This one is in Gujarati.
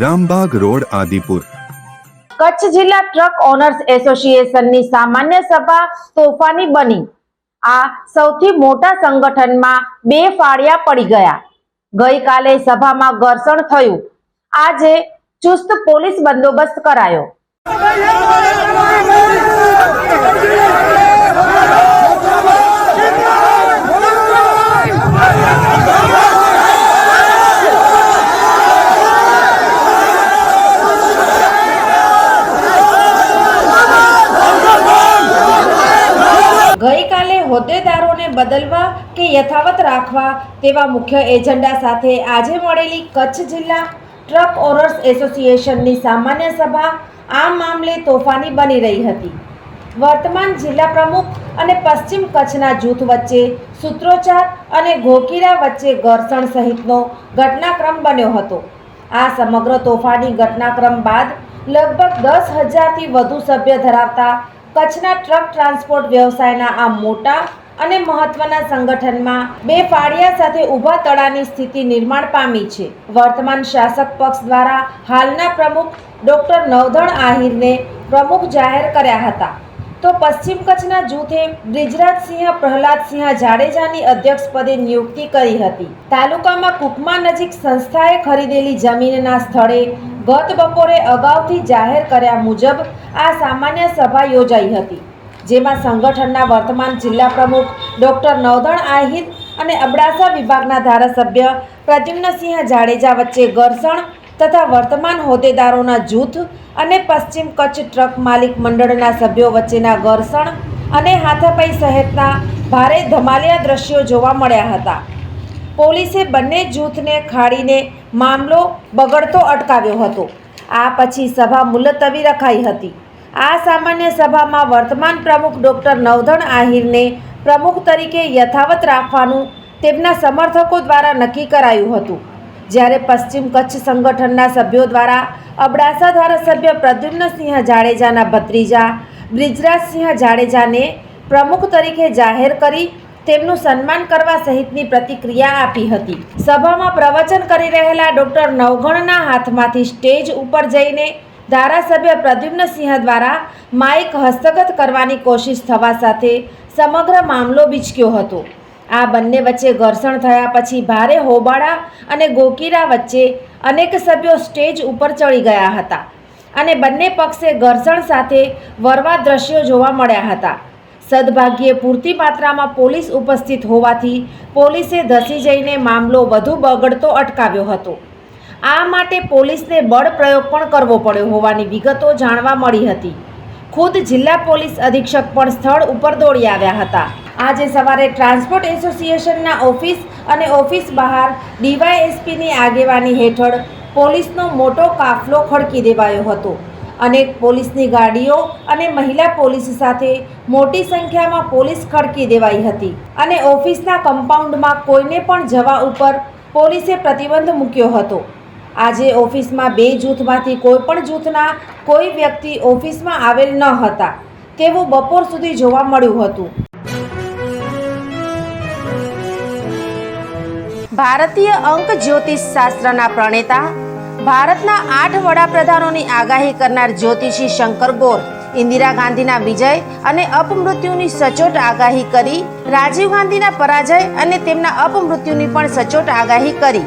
Rambagh road, Adipur. Kutch જિલ્લા ટ્રક ઓનર્સ એસોસિએશનની સામાન્ય સભા તોફાની બની. આ સૌથી મોટા સંગઠનમાં બે ફાળિયા પડી ગયા. ગઈકાલે સભામાં ઘર્ષણ થયું. આજે ચુસ્ત પોલીસ બંદોબસ્ત કરાયો ગઈકાલે હોદ્દેદારોને બદલવા કે યથાવત રાખવા તેવા મુખ્ય એજન્ડા સાથે આજે મળેલી કચ્છ જિલ્લા ટ્રક ઓનર્સ એસોસિએશનની સામાન્ય સભા આ મામલે તોફાની બની રહી હતી. વર્તમાન જિલ્લા પ્રમુખ અને પશ્ચિમ કચ્છના જૂથ વચ્ચે સૂત્રોચ્ચાર અને ઘોકીરા વચ્ચે ઘર્ષણ સહિતનો ઘટનાક્રમ બન્યો હતો. આ સમગ્ર તોફાની ઘટનાક્રમ બાદ લગભગ દસ હજારથી વધુ સભ્ય ધરાવતા કચ્છના ટ્રક ટ્રાન્સપોર્ટ વ્યવસાયના આ મોટા અને મહત્વના સંગઠનમાં બે ફાળિયા સાથે ઊભા તળાની સ્થિતિ નિર્માણ પામી છે. વર્તમાન શાસક પક્ષ દ્વારા હાલના પ્રમુખ ડોક્ટર નવધણ આહિરને પ્રમુખ જાહેર કર્યા હતા. તો પશ્ચિમ કચ્છના જૂથે બ્રિજરાજસિંહ પ્રહલાદસિંહ જાડેજાની અધ્યક્ષપદે નિયુક્તિ કરી હતી. તાલુકામાં કુકમા નજીક સંસ્થાએ ખરીદેલી જમીનના સ્થળે ગત બપોરે અગાઉથી જાહેર કર્યા મુજબ આ સામાન્ય સભા યોજાઈ હતી. જેમાં સંગઠનના વર્તમાન જિલ્લા પ્રમુખ ડોક્ટર નવદણ આહિર અને અબડાસા વિભાગના ધારાસભ્ય પ્રદ્યુમ્નસિંહ જાડેજા વચ્ચે ઘર્ષણ તથા વર્તમાન હોદ્દેદારોના જૂથ અને પશ્ચિમ કચ્છ ટ્રક માલિક મંડળના સભ્યો વચ્ચેના ઘર્ષણ અને હાથાપાઈ સહિતના ભારે ધમાલિયા દ્રશ્યો જોવા મળ્યા હતા. પોલીસે બંને જૂથને ખાડીને મામલો બગડતો અટકાવ્યો હતો. આ પછી સભા મુલતવી રખાઈ હતી. આ સામાન્ય સભામાં વર્તમાન પ્રમુખ ડૉક્ટર નવધણ આહિરને પ્રમુખ તરીકે યથાવત રાખવાનું તેમના સમર્થકો દ્વારા નક્કી કરાયું હતું. જ્યારે પશ્ચિમ કચ્છ સંગઠનના સભ્યો દ્વારા અબડાસા ધારાસભ્ય પ્રદ્યુમ્નસિંહ જાડેજાના ભત્રીજા બ્રિજરાજસિંહ જાડેજાને પ્રમુખ તરીકે જાહેર કરી તેમનું સન્માન કરવા સહિતની પ્રતિક્રિયા આપી હતી. સભામાં પ્રવચન કરી રહેલા ડૉક્ટર નવગણના હાથમાંથી સ્ટેજ ઉપર જઈને ધારાસભ્ય પ્રદ્યુમ્નસિંહ દ્વારા માઇક હસ્તગત કરવાની કોશિશ થવા સાથે સમગ્ર મામલો બીચક્યો હતો. આ બંને વચ્ચે ઘર્ષણ થયા પછી ભારે હોબાળા અને ગોકીરા વચ્ચે અનેક સભ્યો સ્ટેજ ઉપર ચડી ગયા હતા અને બંને પક્ષે ઘર્ષણ સાથે વરવા દ્રશ્યો જોવા મળ્યા હતા. સદભાગ્યે પૂરતી માત્રામાં પોલીસ ઉપસ્થિત હોવાથી પોલીસે ધસી જઈને મામલો વધુ બગડતો અટકાવ્યો હતો. આ માટે પોલીસને બળ પ્રયોગ પણ કરવો પડ્યો હોવાની વિગતો જાણવા મળી હતી. ખુદ જિલ્લા પોલીસ અધિક્ષક પણ સ્થળ ઉપર દોડી આવ્યા હતા. આજે સવારે ટ્રાન્સપોર્ટ એસોસિએશનના ઓફિસ અને ઓફિસ બહાર ડીવાયએસપીની આગેવાની હેઠળ પોલીસનો મોટો કાફલો ખડકી દેવાયો હતો અનેક પોલીસની ગાડીઓ અને મહિલા પોલીસ સાથે મોટી સંખ્યામાં પોલીસ ખડકી દેવાઈ હતી અને ઓફિસના કમ્પાઉન્ડમાં કોઈને પણ જવા ઉપર પોલીસે પ્રતિબંધ મૂક્યો હતો. આજે ઓફિસમાં બે જૂથમાંથી કોઈ પણ જૂથના કોઈ વ્યક્તિ ઓફિસમાં આવેલ ન હતા, તેવું બપોર સુધી જોવા મળ્યું હતું. ભારતીય અંક જ્યોતિષ શાસ્ત્રના પ્રણેતા, ભારતના આઠ વડાપ્રધાનોની આગાહી કરનાર જ્યોતિષી શંકર ગોર, ઇન્દિરા ગાંધીના વિજય અને અપમૃત્યુની સચોટ આગાહી કરી, રાજીવ ગાંધીના પરાજય અને તેમના અપમૃત્યુની પણ સચોટ આગાહી કરી.